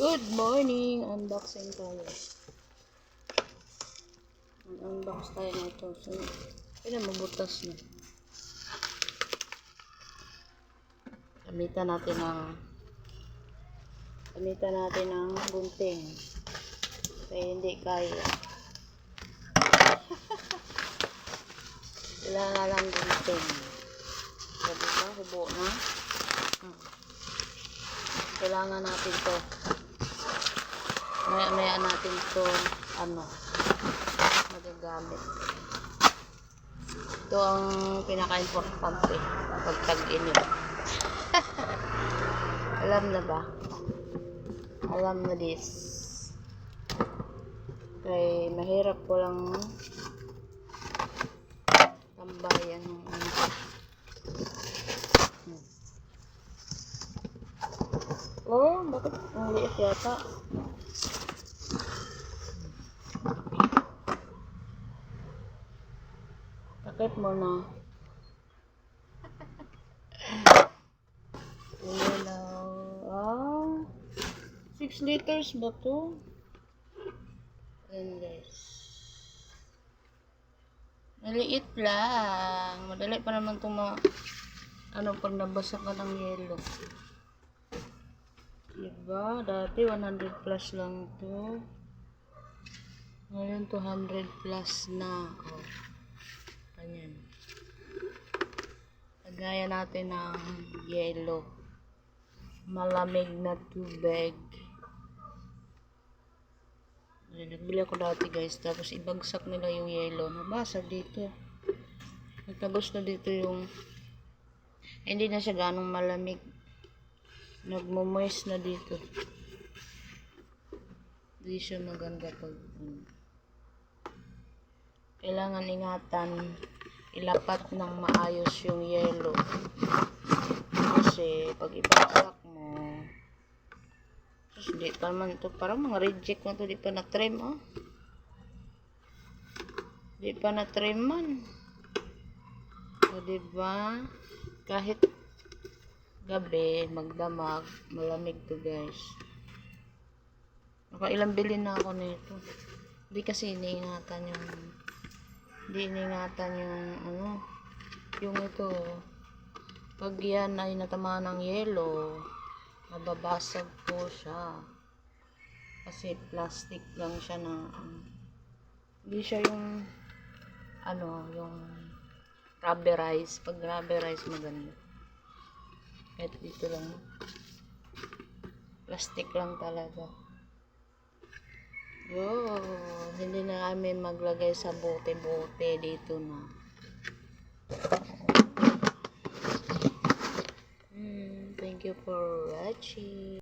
Good morning! Unboxing tayo. Unbox tayo nito. So, yun mabutas na. Gamitan natin ng gamitan natin ng gunting. Kaya hindi kaya. Kailangan lang gunting. Sabi ba? Hubo na. Hmm. Kailangan natin to. Maya maya natin to ano magagamit. Ito ang pinaka-importante pag tag-init. Alam na ba? Alam na this. Kay mahirap ko lang tambayan ng ano. Hmm. Oh, bakit ang liit yata? Takip mo na. Ilaw. Ah. 6 liters ba to? Guys. Maliit lang. Madali pa naman itong ma... Ano, pag nabasa ka ng yelo. Diba? Dati 100 plus lang to. Ngayon 200 plus na. Oh. Ganyan. Lagaya natin ng yelo. Malamig na tubig. Ayan, nagbili ako dati guys. Tapos ibagsak nila yung yelo. Nabasag dito. Nagtagos na dito yung hindi na siya ganong malamig. Nagmumoist na dito. Hindi siya maganda pag ano. Kailangan ingatan ilapat ng maayos yung yelo. Kasi pag ibagsak mo sus di pa naman ito parang mga reject na ito di pa na trim oh. Di pa na trim man. O diba kahit gabi magdamag malamig to guys. Nakailang bilhin na ako nito. Hindi kasi iniingatan yung hindi iniingatan yung ano yung ito. Pag yan ay natamaan ng yelo mababasag po siya. Kasi plastic lang siya na ano, hindi siya yung ano yung rubberize pag rubberize maganda. Kahit dito lang. Plastic lang talaga Oh, hindi na kami maglagay sa bote-bote dito na. Hmm, thank you for watching.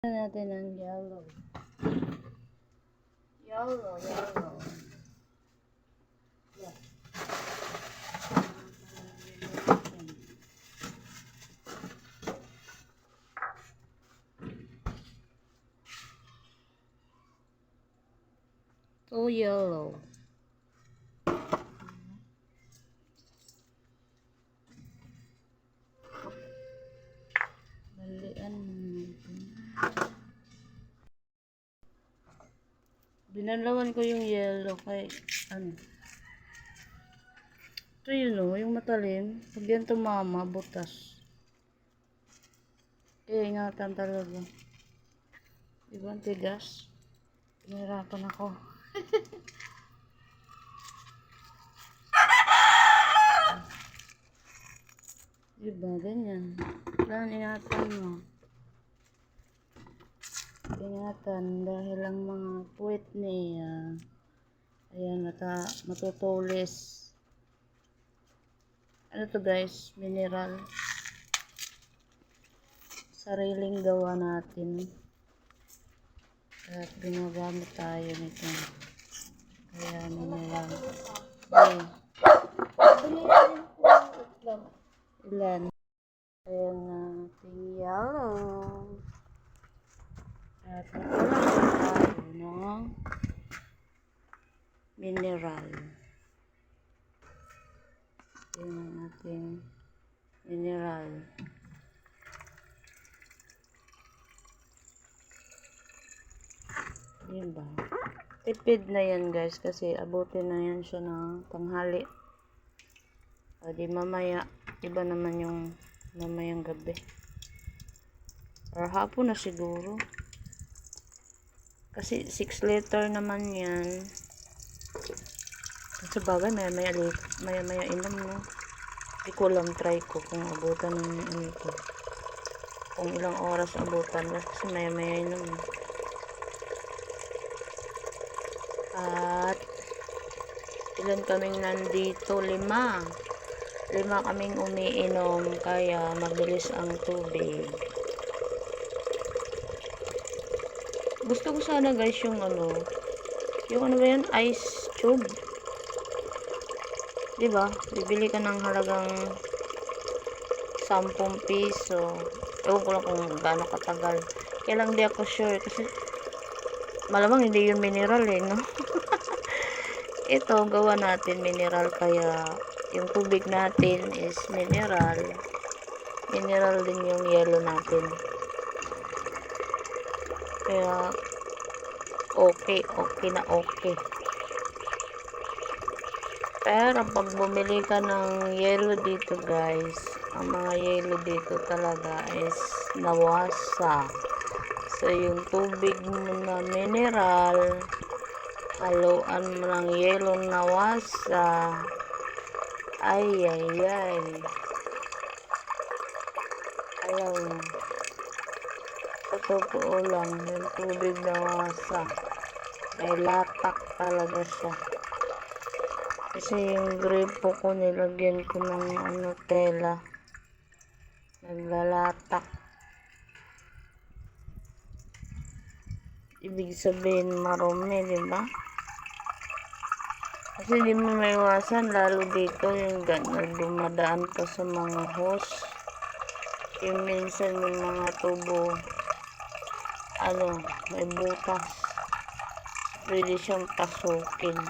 Ano natin ang 喽 Binalawan ko yung yellow kay ano. Ito yun o, yung matalim. Pag yan tumama, butas. Kaya ingatan talaga. Diba ang tigas? Pinahirapan ako. diba, ganyan. Kailangan ingatan mo. Ingatan dahil ang mga puwet niya ayan, mata, matutulis. Ano to guys? Mineral. Sariling gawa natin. At ginagamit tayo nito. Kaya mineral. Okay. Ilan? Ayan na ating yellow. Tayo ng mineral. Yan ang mineral. Yan ba? Tipid na yan guys kasi abutin na yan siya ng tanghali. O di mamaya, iba naman yung mamayang gabi. Or hapon na siguro. Kasi 6 liter naman yan. Sa bagay, maya maya, maya maya inom no. Hindi ko alam, try ko kung abutan ng ano ko. Kung ilang oras abutan. Kasi maya maya inom. At ilan kaming nandito? Lima. Lima kaming umiinom kaya mabilis ang tubig. Gusto ko sana guys yung ano, yung ano ba yan? Ice tube. 'Di ba? Bibili ka ng halagang 10 piso. Ewan ko lang kung gaano katagal. Kaya lang di ako sure kasi malamang hindi yun mineral eh, no? Ito, gawa natin mineral kaya yung tubig natin is mineral. Mineral din yung yellow natin. Kaya okay, okay na okay. Pero pag bumili ka ng yellow dito guys, ang mga yellow dito talaga is nawasa. So yung tubig mo na mineral, haluan mo ng yellow nawasa. Ay, ay, ay. Alam mo. Totoo lang, yung tubig nawasa. May latak talaga siya. Kasi yung gripo ko nilagyan ko ng ano tela. Naglalatak. Ibig sabihin marumi, di ba? Kasi di mo maiwasan, lalo dito yung gano'n dumadaan pa sa mga hose. Yung minsan yung mga tubo, ano, may butas. Pwede siyang pasukin.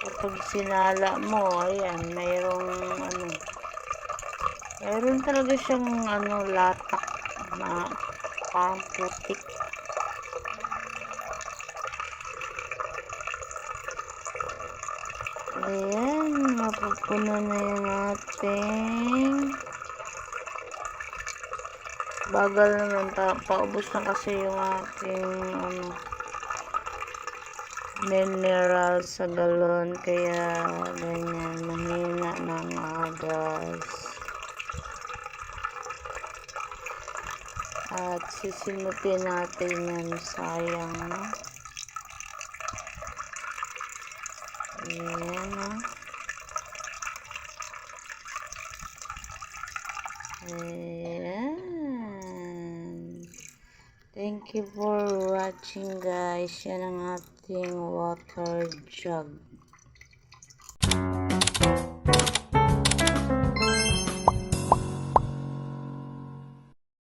Kapag sinala mo, ayan, mayroong ano, mayroon talaga siyang ano, latak na parang putik. Ayan, mapupuno na yung ating bagal naman pa, paubos na kasi yung aking ano mineral sa galon kaya ganyan mahina ng agas at sisimutin natin yan sayang no Ayan, ah. Ayan. Thank you for watching guys. Yan ang ating water jug.